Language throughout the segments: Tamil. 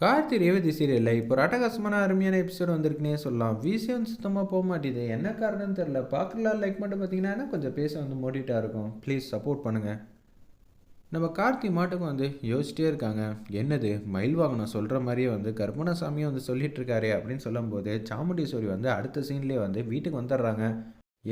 கார்த்தி ரேவதி சீரியலில் இப்போ ஒரு அட்டகாசமான அருமையான எபிசோட் வந்திருக்குன்னே சொல்லலாம். விஷயம் சுத்தமாக போக மாட்டேது என்ன காரணம்னு தெரில பார்க்கலாம். லைக் மட்டும் பார்த்தீங்கன்னா கொஞ்சம் பேச வந்து மோட்டிட்டாக இருக்கும். ப்ளீஸ் சப்போர்ட் பண்ணுங்கள் நம்ம கார்த்தி மாட்டுக்கும் வந்து யோசிச்சிட்டே இருக்காங்க. என்னது? மயில் வாகனம் சொல்கிற மாதிரியே வந்து கருப்பணசாமியும் வந்து சொல்லிட்டு இருக்காரு அப்படின்னு சொல்லும்போது சாமுண்டீஸ்வரி வந்து அடுத்த சீன்லேயே வந்து வீட்டுக்கு வந்துடுறாங்க.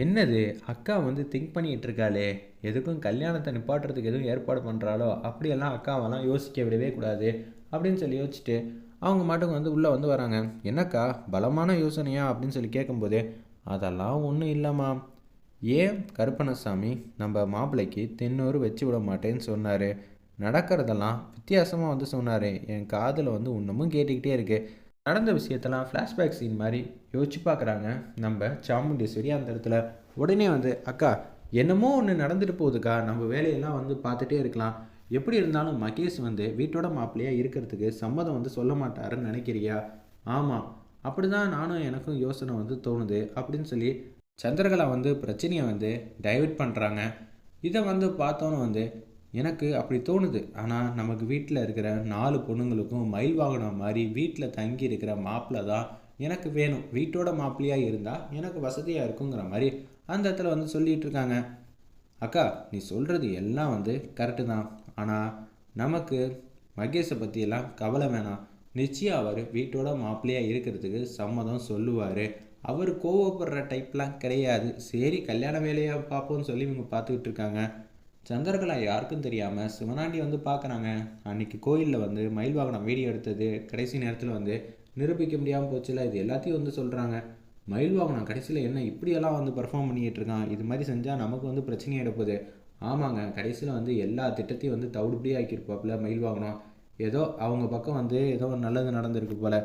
என்னது? அக்கா வந்து திங்க் பண்ணிகிட்டு இருக்காளே. எதுக்கும் கல்யாணத்தை நிப்பாட்டுறதுக்கு எதுவும் ஏற்பாடு பண்ணுறாளோ அப்படியெல்லாம் அக்காவெல்லாம் யோசிக்க விடவே கூடாது. அப்படின்னு சொல்லி யோசிச்சுட்டு அவங்க மாட்டுக்கு வந்து உள்ளே வந்து வராங்க. என்னக்கா பலமான யோசனையா? அப்படின்னு சொல்லி கேட்கும்போது அதெல்லாம் ஒன்றும் இல்லைம்மா. ஏன் கருப்பணசாமி நம்ம மாப்பிள்ளைக்கு தென்னூறு வச்சு விட மாட்டேன்னு சொன்னார்? நடக்கிறதெல்லாம் வித்தியாசமாக வந்து சொன்னார். என் காதில் வந்து இன்னமும் கேட்டுக்கிட்டே இருக்குது நடந்த விஷயத்தெல்லாம் ஃப்ளாஷ்பேக் சீன் மாதிரி யோசிச்சு பார்க்குறாங்க நம்ம சாமுண்டீஸ்வரி அந்த இடத்துல. உடனே வந்து அக்கா என்னமோ ஒன்று நடந்துட்டு போகுதுக்கா. நம்ம வேலையெல்லாம் வந்து பார்த்துட்டே இருக்கலாம். எப்படி இருந்தாலும் மகேஷ் வந்து வீட்டோட மாப்பிள்ளையாக இருக்கிறதுக்கு சம்மதம் வந்து சொல்ல மாட்டாருன்னு நினைக்கிறியா? ஆமாம் அப்படி தான் நானும் எனக்கும் யோசனை வந்து தோணுது அப்படின்னு சொல்லி சந்திரகலா வந்து பிரச்சனையை வந்து டைவர்ட் பண்ணுறாங்க இதை வந்து பார்த்தோன்னு வந்து எனக்கு அப்படி தோணுது. ஆனால் நமக்கு வீட்டில் இருக்கிற நாலு பொண்ணுங்களுக்கும் மயில் வாகனம் மாதிரி வீட்டில் தங்கி இருக்கிற மாப்பிள்ளை தான் எனக்கு வேணும். வீட்டோட மாப்பிள்ளையாக இருந்தால் எனக்கு வசதியாக இருக்குங்கிற மாதிரி அந்த இடத்துல வந்து சொல்லிகிட்டு இருக்காங்க. அக்கா நீ சொல்கிறது எல்லாம் வந்து கரெக்டு தான். ஆனால் நமக்கு மகேஷை பற்றியெல்லாம் கவலை வேணாம். நிச்சயம் அவர் வீட்டோட மாப்பிள்ளையாக இருக்கிறதுக்கு சம்மதம் சொல்லுவார். அவர் கோவப்படுற டைப்லாம் கிடையாது. சரி கல்யாண வேலையாக பார்ப்போம்னு சொல்லி இவங்க பார்த்துக்கிட்டு இருக்காங்க. சந்திரகலா யாருக்கும் தெரியாமல் சிவனாண்டி வந்து பார்க்குறாங்க. அன்னைக்கு கோயிலில் வந்து மயில் வாகனம் வீடியோ எடுத்தது கடைசி நேரத்தில் வந்து நிரூபிக்க முடியாமல் போச்சுல இது எல்லாத்தையும் வந்து சொல்கிறாங்க மயில் வாகனம் கடைசியில் என்ன இப்படியெல்லாம் வந்து பர்ஃபார்ம் பண்ணிகிட்டு இருக்கான்? இது மாதிரி செஞ்சால் நமக்கு வந்து பிரச்சனையாக எடுப்புது ஆமாங்க கடைசியில் வந்து எல்லா திட்டத்தையும் வந்து தவிடுபடி ஆக்கியிருப்பாப்புல மயில் வாங்கணும் ஏதோ அவங்க பக்கம் வந்து ஏதோ நல்லது நடந்திருக்கு போல்.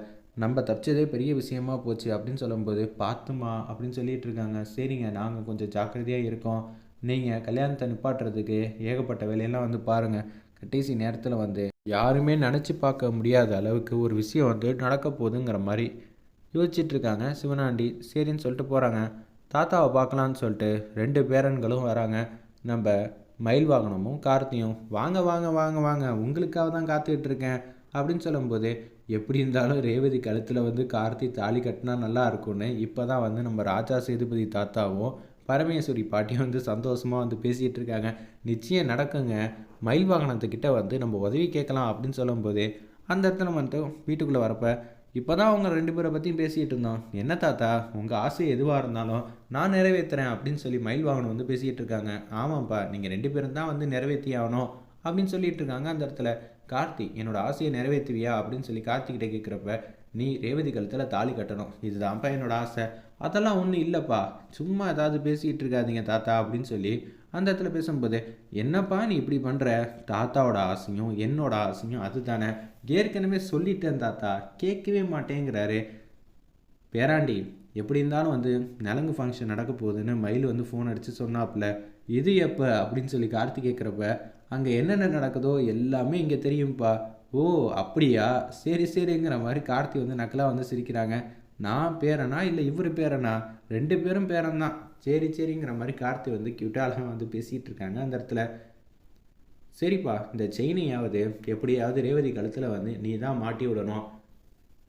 நம்ம தப்பிச்சதே பெரிய விஷயமா போச்சு அப்படின்னு சொல்லும்போது பார்த்துமா அப்படின்னு சொல்லிட்டு இருக்காங்க. சரிங்க நாங்கள் கொஞ்சம் ஜாக்கிரதையாக இருக்கோம். நீங்கள் கல்யாணத்தை நிப்பாட்டுறதுக்கு ஏகப்பட்ட வேலையெல்லாம் வந்து பாருங்கள் கடைசி நேரத்தில் வந்து யாருமே நினச்சி பார்க்க முடியாத அளவுக்கு ஒரு விஷயம் வந்து நடக்க போகுதுங்கிற மாதிரி யோசிச்சுட்டு இருக்காங்க சிவனாண்டி. சரின்னு சொல்லிட்டு போகிறாங்க தாத்தாவை பார்க்கலான்னு சொல்லிட்டு ரெண்டு பேரன்களும் வராங்க. நம்ம மயில் வாகனமும் கார்த்தியும் வாங்க வாங்க வாங்க வாங்க உங்களுக்காக தான் காத்துக்கிட்டு இருக்கேன் அப்படின்னு சொல்லும்போது எப்படி இருந்தாலும் ரேவதி கழுத்தில் வந்து கார்த்தி தாலி கட்டினா நல்லா இருக்கும்னு இப்போ தான் வந்து நம்ம ராஜா சேதுபதி தாத்தாவும் பரமேஸ்வரி பாட்டியும் வந்து சந்தோஷமாக வந்து பேசிகிட்டு இருக்காங்க. நிச்சயம் நடக்குங்க. மயில் வாகனத்துக்கிட்ட வந்து நம்ம உதவி கேட்கலாம் அப்படின்னு சொல்லும்போது அந்த இடத்துல வந்துட்டு வீட்டுக்குள்ளே வரப்போ இப்போ தான் அவங்க ரெண்டு பேரை பற்றியும் பேசிகிட்டு இருந்தோம். என்ன தாத்தா உங்கள் ஆசை எதுவாக இருந்தாலும் நான் நிறைவேற்றுறேன் அப்படின்னு சொல்லி மயில் வாகனம் வந்து பேசிகிட்டு இருக்காங்க. ஆமாம்ப்பா நீங்கள் ரெண்டு பேரும் தான் வந்து நிறைவேற்றி ஆகணும் அப்படின்னு சொல்லிட்டு இருக்காங்க அந்த இடத்துல. கார்த்தி என்னோட ஆசையை நிறைவேற்றுவியா அப்படின்னு சொல்லி கார்த்திகிட்ட கேட்குறப்ப நீ ரேவதி கழுத்தில் தாலி கட்டணும். இதுதான்ப்பா என்னோட ஆசை. அதெல்லாம் ஒன்றும் இல்லைப்பா. சும்மா ஏதாவது பேசிக்கிட்டு இருக்காதீங்க தாத்தா அப்படின்னு சொல்லி அந்த இடத்துல பேசும்போது என்னப்பா நீ இப்படி பண்ணுற தாத்தாவோட ஆசையும் என்னோட ஆசையும் அதுதானே? ஏற்கனவே சொல்லிட்டேன் தாத்தா கேட்கவே மாட்டேங்கிறாரு. பேராண்டி எப்படி இருந்தாலும் வந்து நலங்கு ஃபங்க்ஷன் நடக்க போகுதுன்னு மயில் வந்து ஃபோன் அடித்து சொன்னாப்புல. இது எப்போ? அப்படின்னு சொல்லி கார்த்தி கேட்குறப்ப அங்கே என்னென்ன நடக்குதோ எல்லாமே இங்கே தெரியும்ப்பா ஓ அப்படியா? சரி சரிங்கிற மாதிரி கார்த்தி வந்து நக்கலாக வந்து சிரிக்கிறாங்க. நான் பேரனா இல்லை இவர் பேரனா? ரெண்டு பேரும் பேரன்தான். சரி சரிங்கிற மாதிரி கார்த்தி வந்து கியூட்டாலாம் வந்து பேசிகிட்டு இருக்காங்க. அந்த இடத்துல சரிப்பா இந்த செயினையாவது எப்படியாவது ரேவதி கழுத்தில் வந்து நீ தான் மாட்டி விடணும்.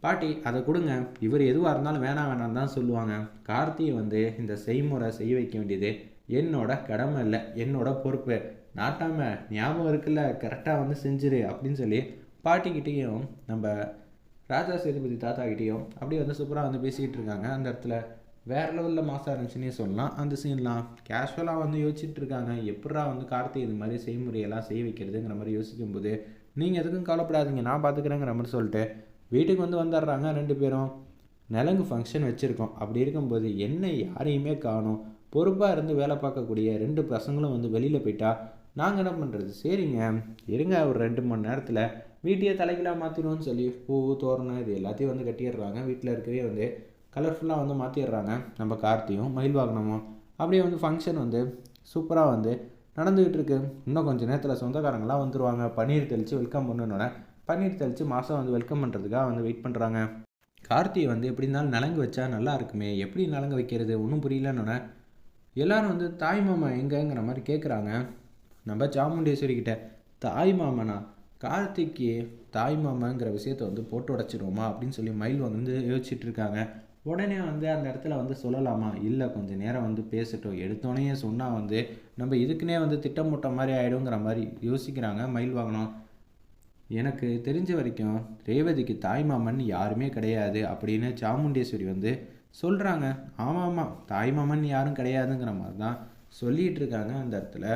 பாட்டி அதை கொடுங்க. இவர் எதுவாக இருந்தாலும் வேணாம் வேணாம் தான் சொல்லுவாங்க. கார்த்தியை வந்து இந்த செய்முறை செய்ய வைக்க வேண்டியது என்னோட கடமை இல்லை என்னோட பொறுப்பு. நாட்டாம ஞாபகம் இருக்குல்ல கரெக்டாக வந்து செஞ்சிரு அப்படின்னு சொல்லி பாட்டிக்கிட்டேயும் நம்ம ராஜா சேதுபதி தாத்தா கிட்டேயும் அப்படியே வந்து சூப்பராக வந்து பேசிக்கிட்டு இருக்காங்க. அந்த இடத்துல வேறு லெவலில் மாசாக இருந்துச்சுன்னே சொல்லலாம். அந்த சீன்லாம் கேஷுவலாக வந்து யோசிச்சுட்டு இருக்காங்க. எப்படா வந்து கார்த்தி இது மாதிரி செய்முறையெல்லாம் செய்ய வைக்கிறதுங்கிற மாதிரி யோசிக்கும்போது நீங்கள் எதுக்கும் கவலைப்படாதீங்க நான் பார்த்துக்கிறேங்கிற மாதிரி சொல்லிட்டு வீட்டுக்கு வந்து வந்துடுறாங்க ரெண்டு பேரும். நலங்கு ஃபங்க்ஷன் வச்சுருக்கோம். அப்படி இருக்கும்போது என்ன யாரையுமே காணும். பொறுப்பாக இருந்து வேலை பார்க்கக்கூடிய ரெண்டு பசங்களும் வந்து வெளியில் போயிட்டா நாங்கள் என்ன பண்ணுறது சரிங்க. இருங்க ஒரு ரெண்டு மணி நேரத்தில் வீட்டையே தலைகளாக மாற்றிடுவோம்னு சொல்லி பூ தோரணம் இது எல்லாத்தையும் வந்து கட்டிடுறாங்க. வீட்டில் இருக்கவே வந்து கலர்ஃபுல்லாக வந்து மாற்றிடுறாங்க நம்ம கார்த்தியும் மயில் வாகனமும். அப்படியே வந்து ஃபங்க்ஷன் வந்து சூப்பராக வந்து நடந்துக்கிட்டு இருக்கு இன்னும் கொஞ்சம் நேரத்தில் சொந்தக்காரங்களாம் வந்துடுவாங்க பன்னீர் தெளித்து வெல்கம் பண்ணணுன்னே பன்னீர் தெளித்து மாதம் வந்து வெல்கம் பண்ணுறதுக்காக வந்து வெயிட் பண்ணுறாங்க கார்த்தியை வந்து எப்படி இருந்தாலும் நலங்கு வச்சா நல்லா இருக்குமே. எப்படி நலங்கு வைக்கிறது? ஒன்றும் புரியலன்னொன்னே எல்லோரும் வந்து தாய் மாமா எங்கங்கிற மாதிரி கேட்குறாங்க நம்ம சாமுண்டேஸ்வரி கிட்ட தாய் மாமனா கார்த்திக்கு தாய் மாமாங்கிற விஷயத்த வந்து போட்டு உடச்சிடுவோமா அப்படின்னு சொல்லி மயில் வந்து யோசிச்சுட்டு இருக்காங்க. உடனே வந்து அந்த இடத்துல வந்து சொல்லலாமா? இல்லை கொஞ்சம் நேரம் வந்து பேசட்டும். எடுத்தோடனே சொன்னால் வந்து நம்ம இதுக்குன்னே வந்து திட்டமிட்ட மாதிரி ஆகிடுங்கிற மாதிரி யோசிக்கிறாங்க மயில் வாகனம். எனக்கு தெரிஞ்ச வரைக்கும் ரேவதிக்கு தாய்மாமன் யாருமே கிடையாது அப்படின்னு சாமுண்டேஸ்வரி வந்து சொல்கிறாங்க ஆமாம் ஆமாம் தாய்மாமன் யாரும் கிடையாதுங்கிற மாதிரி தான் சொல்லிகிட்டு இருக்காங்க அந்த இடத்துல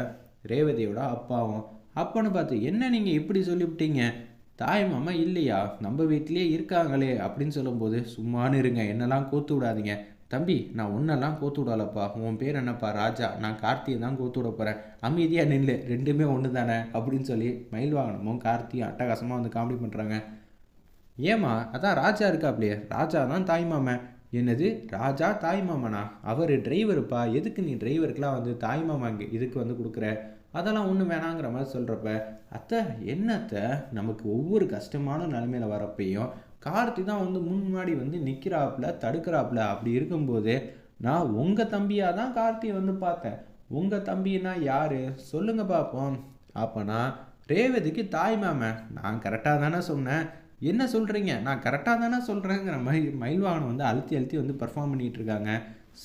ரேவதியோட அப்பாவும். அப்பான்னு பார்த்து என்ன நீங்கள் இப்படி சொல்லிவிட்டீங்க? தாய் மாமா இல்லையா? நம்ம வீட்லேயே இருக்காங்களே அப்படின்னு சொல்லும்போது சும்மானு இருங்க என்னெல்லாம் கோத்து விடாதீங்க. தம்பி நான் ஒன்றெல்லாம் கோத்து விடலப்பா. உன் பேர் என்னப்பா? ராஜா. நான் கார்த்தியை தான் கோத்து விட போகிறேன் அமைதியாக நில்லு. ரெண்டுமே ஒன்று தானே அப்படின்னு சொல்லி மயில் வாகனமும் கார்த்தியும் அட்டகாசமாக வந்து காமெடி பண்ணுறாங்க ஏமா அதான் ராஜா இருக்காப்லையே. ராஜா தான் தாய் மாமன் என்னது? ராஜா தாய் மாமனா? அவர் டிரைவருப்பா எதுக்கு நீ டிரைவருக்கெலாம் வந்து தாய் மாமா இங்கே இதுக்கு வந்து கொடுக்குற? அதெல்லாம் ஒன்றும் வேணாங்கிற மாதிரி சொல்கிறப்ப அத்தை என்னத்தை நமக்கு ஒவ்வொரு கஷ்டமான நிலைமையில் வரப்பையும் கார்த்தி தான் வந்து முன்னாடி வந்து நிற்கிறாப்புல தடுக்கிறாப்புல. அப்படி இருக்கும்போது நான் உங்கள் தம்பியாக தான் கார்த்தியை வந்து பார்த்தேன். உங்கள் தம்பின்னா யார்? சொல்லுங்க பார்ப்போம் அப்போனா ரேவதிக்கு தாய் மாமன். நான் கரெக்டாக தானே சொன்னேன். என்ன சொல்கிறீங்க நான் கரெக்டாக தானே சொல்கிறேங்கிற மாதிரி மயில் வாகனம் வந்து அழுத்தி அழுத்தி வந்து பர்ஃபார்ம் பண்ணிகிட்டு இருக்காங்க.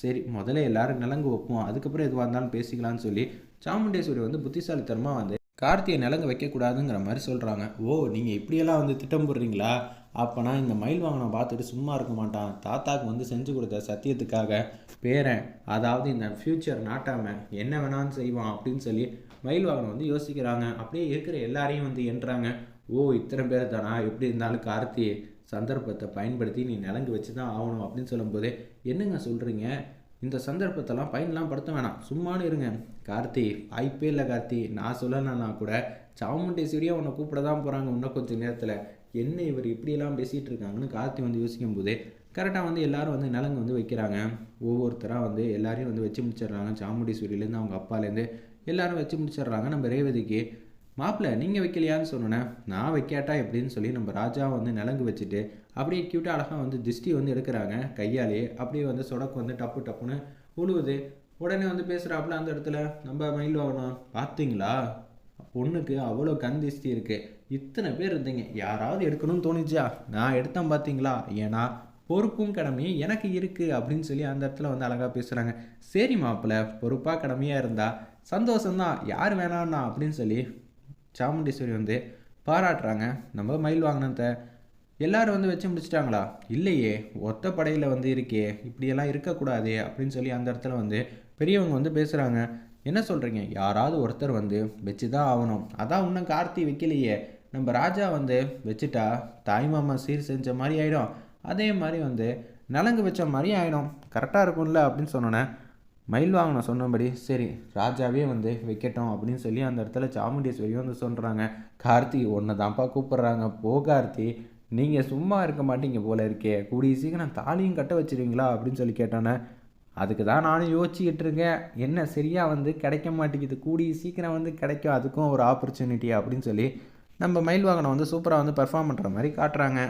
சரி முதல்ல எல்லாரும் நிலங்கு வைப்போம். அதுக்கப்புறம் எதுவாக இருந்தாலும் பேசிக்கலாம்னு சொல்லி சாமுண்டேஸ்வரி வந்து புத்திசாலித்தனமாக வந்து கார்த்தியை நிலங்க வைக்கக்கூடாதுங்கிற மாதிரி சொல்கிறாங்க ஓ நீங்கள் இப்படியெல்லாம் வந்து திட்டம் போடுறீங்களா? அப்போனா இந்த மயில் வாகனம் பார்த்துட்டு சும்மா இருக்க மாட்டான். தாத்தாக்கு வந்து செஞ்சு கொடுத்த சத்தியத்துக்காக பேரன் அதாவது இந்த ஃப்யூச்சர் நாட்டாமல் என்ன வேணாலும் செய்வான் அப்படின்னு சொல்லி மயில் வாகனம் வந்து யோசிக்கிறாங்க. அப்படியே இருக்கிற எல்லாரையும் வந்து என்றாங்க ஓ இத்தனை பேர் தானா எப்படி இருந்தாலும் கார்த்தி சந்தர்ப்பத்தை பயன்படுத்தி நீ நிலங்கு வச்சு தான் ஆகணும் அப்படின்னு சொல்லும்போது என்னங்க சொல்கிறீங்க இந்த சந்தர்ப்பத்தெல்லாம் பயன்லாம் படுத்த வேணாம். சும்மானு இருங்க. கார்த்தி வாய்ப்பே இல்லை கார்த்தி. நான் சொல்லலைன்னா கூட சாமுண்டேஸ்வரியாக உன்னை கூப்பிட தான் போகிறாங்க இன்னும் கொஞ்சம் நேரத்தில். என்ன இவர் இப்படியெல்லாம் பேசிகிட்டு இருக்காங்கன்னு கார்த்தி வந்து யோசிக்கும் போது கரெக்டாக வந்து எல்லாரும் வந்து நலங்கு வந்து வைக்கிறாங்க. ஒவ்வொருத்தராக வந்து எல்லாரையும் வந்து வச்சு முடிச்சிடுறாங்க. சாமுண்டீஸ்வரியிலேருந்து அவங்க அப்பாலேருந்து எல்லாரும் வச்சு முடிச்சிடுறாங்க. நம்ம ரேவதிக்கு மாப்பிள்ளை நீங்கள் வைக்கலையான்னு சொன்னேன் நான் வைக்காட்டா எப்படின்னு சொல்லி நம்ம ராஜா வந்து நலங்கு வச்சுட்டு அப்படியே க்யூட்டாக அழகாக வந்து திஷ்டி வந்து எடுக்கிறாங்க கையாலேயே. அப்படியே வந்து சொடக்கு வந்து டப்பு டப்புன்னு உழுவுது. உடனே வந்து பேசுகிறாப்புல அந்த இடத்துல நம்ம மயில் வாகனம் பார்த்தீங்களா? பொண்ணுக்கு அவ்வளோ கண் திஷ்டி இருக்குது இத்தனை பேர் இருந்தீங்க. யாராவது எடுக்கணும்னு தோணுச்சா? நான் எடுத்தேன் பார்த்தீங்களா? ஏன்னா பொறுப்பும் கடமையும் எனக்கு இருக்குது அப்படின்னு சொல்லி அந்த இடத்துல வந்து அழகாக பேசுகிறாங்க சரி மாப்பிள்ள பொறுப்பாக கடமையாக இருந்தால் சந்தோஷம்தான். யார் வேணான்னா அப்படின்னு சொல்லி சாமுண்டீஸ்வரி வந்து பாராட்டுறாங்க. நம்ம மயில் வாங்கினத்தை எல்லாரும் வந்து வச்சு முடிச்சிட்டாங்களா? இல்லையே ஒத்த படையில் வந்து இருக்கே இப்படியெல்லாம் இருக்கக்கூடாதே அப்படின்னு சொல்லி அந்த இடத்துல வந்து பெரியவங்க வந்து பேசுகிறாங்க என்ன சொல்கிறீங்க யாராவது ஒருத்தர் வந்து வச்சு தான் ஆகணும். அதான் இன்னும் கார்த்தி வைக்கலையே. நம்ம ராஜா வந்து வச்சுட்டா தாய் மாமா சீர் செஞ்ச மாதிரி ஆகிடும் அதே மாதிரி வந்து நலங்கு வச்ச மாதிரி ஆகிடும் கரெக்டாக இருக்கும்ல அப்படின்னு சொன்னோன்னே மயில் வாங்கின சொன்னபடி சரி ராஜாவே வந்து வைக்கட்டும் அப்படின்னு சொல்லி அந்த இடத்துல சாமுண்டீஸ்வரியும் வந்து சொல்கிறாங்க கார்த்தி ஒன்று தான்ப்பா கூப்பிட்றாங்க. போ கார்த்தி நீங்கள் சும்மா இருக்க மாட்டீங்க போல இருக்கே. கூடிய சீக்கிரம் தாலியும் கட்ட வச்சிருவீங்களா? அப்படின்னு சொல்லி கேட்டோன்னே அதுக்கு தான் நானும் யோசிச்சுக்கிட்டு இருக்கேன். என்ன சரியாக வந்து கிடைக்க மாட்டேங்குது. கூடிய சீக்கிரம் வந்து கிடைக்கும். அதுக்கும் ஒரு ஆப்பர்ச்சுனிட்டி அப்படின்னு சொல்லி நம்ம மயில் வாகனம் வந்து சூப்பராக வந்து பர்ஃபார்ம் பண்ணுற மாதிரி காட்டுறாங்க.